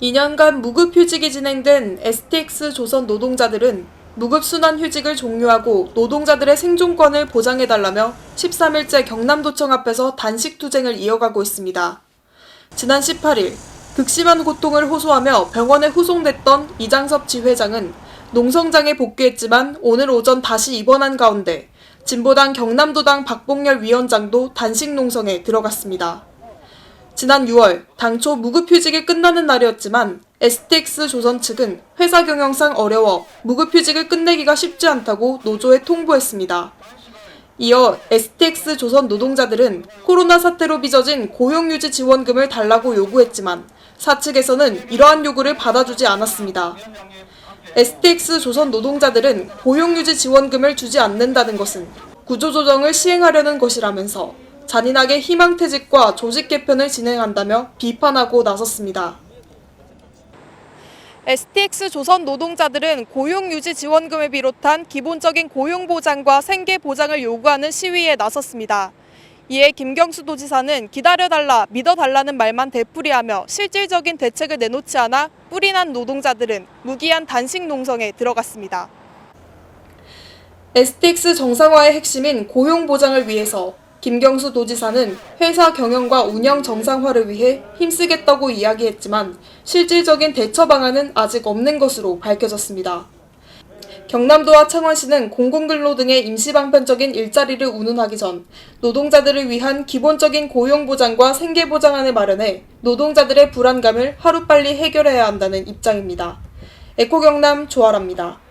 2년간 무급휴직이 진행된 STX 조선 노동자들은 무급순환 휴직을 종료하고 노동자들의 생존권을 보장해달라며 13일째 경남도청 앞에서 단식 투쟁을 이어가고 있습니다. 지난 18일 극심한 고통을 호소하며 병원에 후송됐던 이장섭 지회장은 농성장에 복귀했지만 오늘 오전 다시 입원한 가운데 진보당 경남도당 박봉열 위원장도 단식 농성에 들어갔습니다. 지난 6월 당초 무급휴직이 끝나는 날이었지만 STX 조선 측은 회사 경영상 어려워 무급휴직을 끝내기가 쉽지 않다고 노조에 통보했습니다. 이어 STX 조선 노동자들은 코로나 사태로 빚어진 고용유지 지원금을 달라고 요구했지만 사측에서는 이러한 요구를 받아주지 않았습니다. STX 조선 노동자들은 고용유지 지원금을 주지 않는다는 것은 구조조정을 시행하려는 것이라면서 잔인하게 희망퇴직과 조직 개편을 진행한다며 비판하고 나섰습니다. STX 조선 노동자들은 고용유지 지원금을 비롯한 기본적인 고용보장과 생계보장을 요구하는 시위에 나섰습니다. 이에 김경수 도지사는 기다려달라, 믿어달라는 말만 되풀이하며 실질적인 대책을 내놓지 않아 뿌리 난 노동자들은 무기한 단식 농성에 들어갔습니다. STX 정상화의 핵심인 고용 보장을 위해서 김경수 도지사는 회사 경영과 운영 정상화를 위해 힘쓰겠다고 이야기했지만 실질적인 대처 방안은 아직 없는 것으로 밝혀졌습니다. 경남도와 창원시는 공공근로 등의 임시방편적인 일자리를 운운하기 전 노동자들을 위한 기본적인 고용보장과 생계보장안을 마련해 노동자들의 불안감을 하루빨리 해결해야 한다는 입장입니다. 에코경남 조아랍니다.